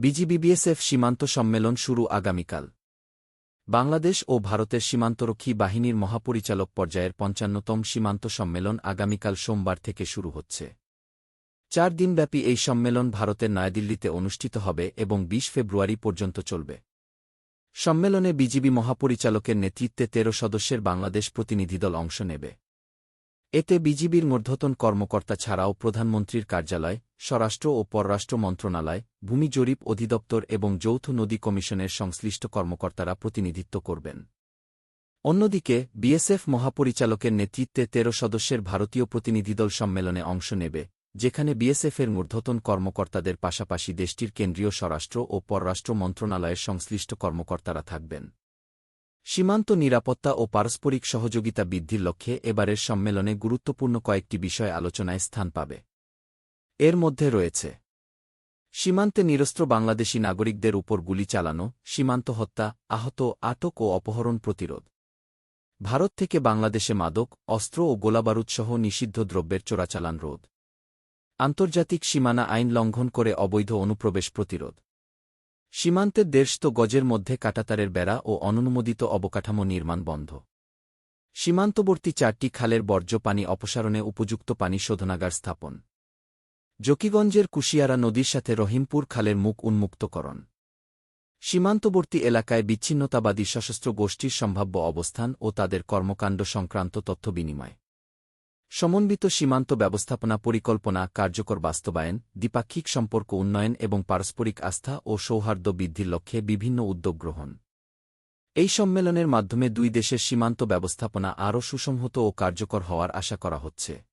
বিজিবিবিএসএফ সীমান্ত সম্মেলন শুরু আগামীকাল। বাংলাদেশ ও ভারতের সীমান্তরক্ষী বাহিনীর মহাপরিচালক পর্যায়ের পঞ্চান্নতম সীমান্ত সম্মেলন আগামীকাল সোমবার থেকে শুরু হচ্ছে। চার দিনব্যাপী এই সম্মেলন ভারতের নয়াদিল্লিতে অনুষ্ঠিত হবে এবং ২০ ফেব্রুয়ারি পর্যন্ত চলবে। সম্মেলনে বিজিবি মহাপরিচালকের নেতৃত্বে তেরো সদস্যের বাংলাদেশ প্রতিনিধিদল অংশ নেবে। এতে বিজিবির মূর্ধতন কর্মকর্তা ছাড়াও প্রধানমন্ত্রীর কার্যালয় স্বরাষ্ট্র ও পররাষ্ট্র মন্ত্রণালয়, ভূমি জরিপ অধিদপ্তর এবং যৌথ নদী কমিশনের সংশ্লিষ্ট কর্মকর্তারা প্রতিনিধিত্ব করবেন। অন্যদিকে, বিএসএফ মহাপরিচালকের নেতৃত্বে তেরো সদস্যের ভারতীয় প্রতিনিধিদল সম্মেলনে অংশ নেবে, যেখানে বিএসএফের মূর্ধতন কর্মকর্তাদের পাশাপাশি দেশটির কেন্দ্রীয় স্বরাষ্ট্র ও পররাষ্ট্র মন্ত্রণালয়ের সংশ্লিষ্ট কর্মকর্তারা থাকবেন। সীমান্ত নিরাপত্তা ও পারস্পরিক সহযোগিতা বৃদ্ধির লক্ষ্যে এবারের সম্মেলনে গুরুত্বপূর্ণ কয়েকটি বিষয় আলোচনায় স্থান পাবে। এর মধ্যে রয়েছে। সীমান্তে নিরস্ত্র বাংলাদেশি নাগরিকদের উপর গুলি চালানো, সীমান্ত হত্যা, আহত, আটক ও অপহরণ প্রতিরোধ। ভারত থেকে বাংলাদেশে মাদক, অস্ত্র ও গোলাবারুদসহ নিষিদ্ধ দ্রব্যের চোরাচালান রোধ। আন্তর্জাতিক সীমানা আইন লঙ্ঘন করে অবৈধ অনুপ্রবেশ প্রতিরোধ। সীমান্তের দেশ তো গজের মধ্যে কাটাতারের বেড়া ও অননুমোদিত অবকাঠামো নির্মাণ বন্ধ। সীমান্তবর্তী চারটি খালের বর্জ্য পানি অপসারণে উপযুক্ত পানি শোধনাগার স্থাপন। জকিগঞ্জের কুশিয়ারা নদীর সাথে রহিমপুর খালের মুখ উন্মুক্তকরণ। সীমান্তবর্তী এলাকায় বিচ্ছিন্নতাবাদী সশস্ত্র গোষ্ঠীর সম্ভাব্য অবস্থান ও তাদের কর্মকাণ্ড সংক্রান্ত তথ্য বিনিময়। সমন্বিত সীমান্ত ব্যবস্থাপনা পরিকল্পনা কার্যকর বাস্তবায়ন, দ্বিপাক্ষিক সম্পর্ক উন্নয়ন এবং পারস্পরিক আস্থা ও সৌহার্দ্য বৃদ্ধির লক্ষ্যে বিভিন্ন উদ্যোগ গ্রহণ। এই সম্মেলনের মাধ্যমে দুই দেশের সীমান্ত ব্যবস্থাপনা আরও সুসংহত ও কার্যকর হওয়ার আশা করা হচ্ছে।